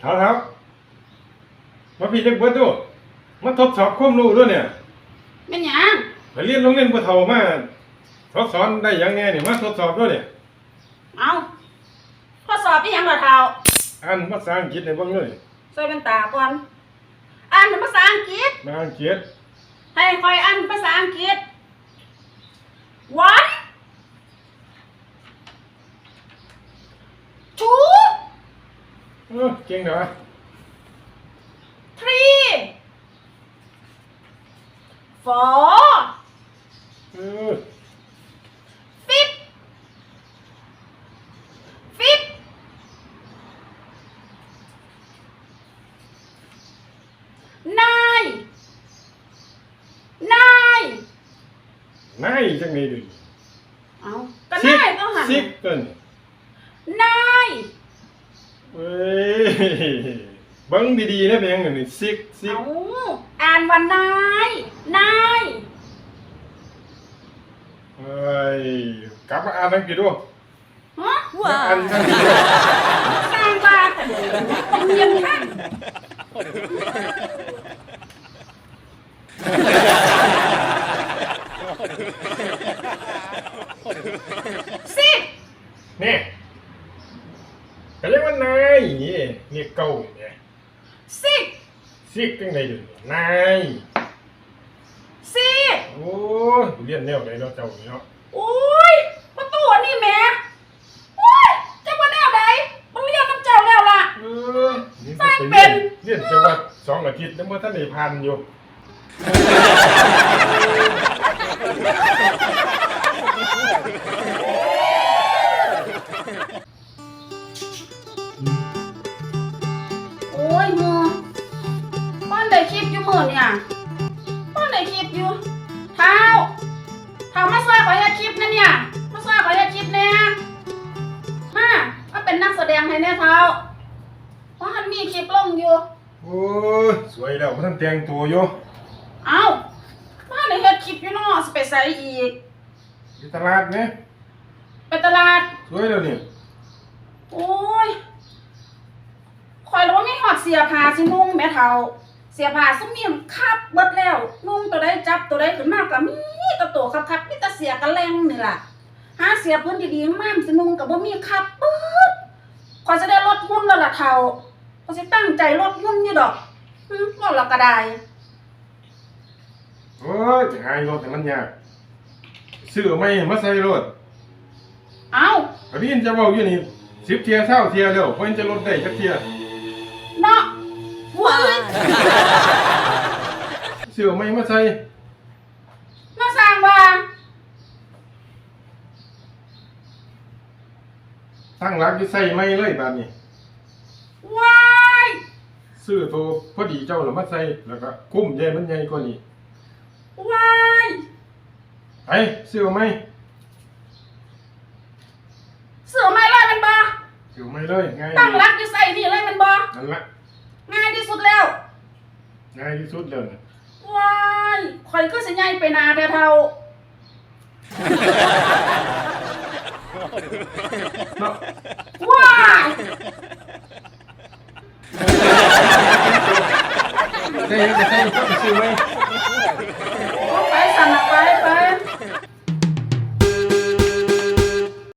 เท้าเท้ามาพี่เล็กเบิดดูมาทดสอบความรู้ด้วยเนี่ยแม่นหยังไปเรียนโรงเรียนบ่เฒ่ามาทดสอนได้หยังไงเนี่ยมาทดสอบด้วยเนี่ยเอาข้อสอบอีหยังล่ะเท้าอ่านภาษาอังกฤษในเบิ่งเลยใส่เป็นตาก่อน อ่านเป็นภาษาอังกฤษภาษาอังกฤษให้คอยอ่านภาษาอังกฤษ ออเก่งเด้อ three four เออ fifth fifth nine nine นายจังได๋ดิเอาก็นายก็หัน สิบเกิน nine เว้ย เบิ่งดีๆนะเป็นหยังนี่สิบสิบเอาอ่านว่านาย นายเอ้ยกลับมาอ่านอังกฤษดูฮะมาอ่านอังกฤษดู สร้างบ้านแต่เดี๋ยวต้องเรียนข้างสิบ นี่ ก็เรียกว่านายนี่นี่เก่าเนี่ยสิบสิบจังไดดินายสิบโอ้ยเรียนแนวไหนเนาะเจ้านี่เนาะโอ้ยประตูอันนี่แหม่โอ้ยจะมาแนวใดมันเรียนน้ำเจ้าแล้วล่ะ เออนี่สร้างไปเป็เรียนนเรียนจังหวัดสองอาทิตย์แล้วเมื่อท่านได้พันอยู่ อยู่มือเนี่ยป้อนได้คลิปอยู่เท้าเท้ามาซอยขออย่าคลิปนะเนี่ย มาซอยขออย่าคลิปแน่มามาเป็นนักแสดงให้แน่เท้าเพราะมันมีคลิปลงอยู่ โอ้ยสวยแล้วบ่ท่านแต่งตัวอยู่เอ้ามาในเฮ็ดคลิปอยู่เนาะสิไปใส่อีก อยู่ตลาดเนี่ยไปตลาด สวยแล้วนี่โอ้ยคอยรู้ว่ามีหอดเสียผ้าสินุ่งแม่เฒ่าเสียผ้าซุมมีคาบเบิดแล้วนุ่งตัวใดจับตัวใดขึ้นมาก็มีแตะตัวคับคับๆมีแต่เสียกระแลงนี่ล่ะหาเสียพื้นดีๆม่ามสินุ่งก็บ่มีคับเบิดคอยจะได้ลดหุ้นแล้วล่ะเฒ่าคอยสิตั้งใจลดหุ้นอยู่ดอกหึลดและก็ได้โอ้ยจะหายรถแต่มันยากซื้อไม่มาใส่รถเอ้าก็ได้ยินจะเว้าอยู่นี่สิบเที่ยเช้าเที่ยแล้วเพิ่นจะลดได้จักเที่ย ซื้อไม่มาใส่มาสร้างว่าตั้งหลักอยู่ใส่ไม่เลยบาดนี้ว้ายซื้อตัวพอดีเจ้าแล้วมาใส่แล้วก็คุ้มใหญ่มันใหญ่กว่านี้ว้ายไปซื้อไหมเสือไม้เลยมันบ่ซื้อไม่เลยง่ายตั้งรักอยู่ใส่นี่เลยมันบ่นั่นละง่ายที่สุดแล้วง่ายที่สุดเลยนะ ว้ายข่อยก็สัญญาไปนาแต่เท่าเนาะว้ายใส่ยังจะใส่ก็ซื้อไหม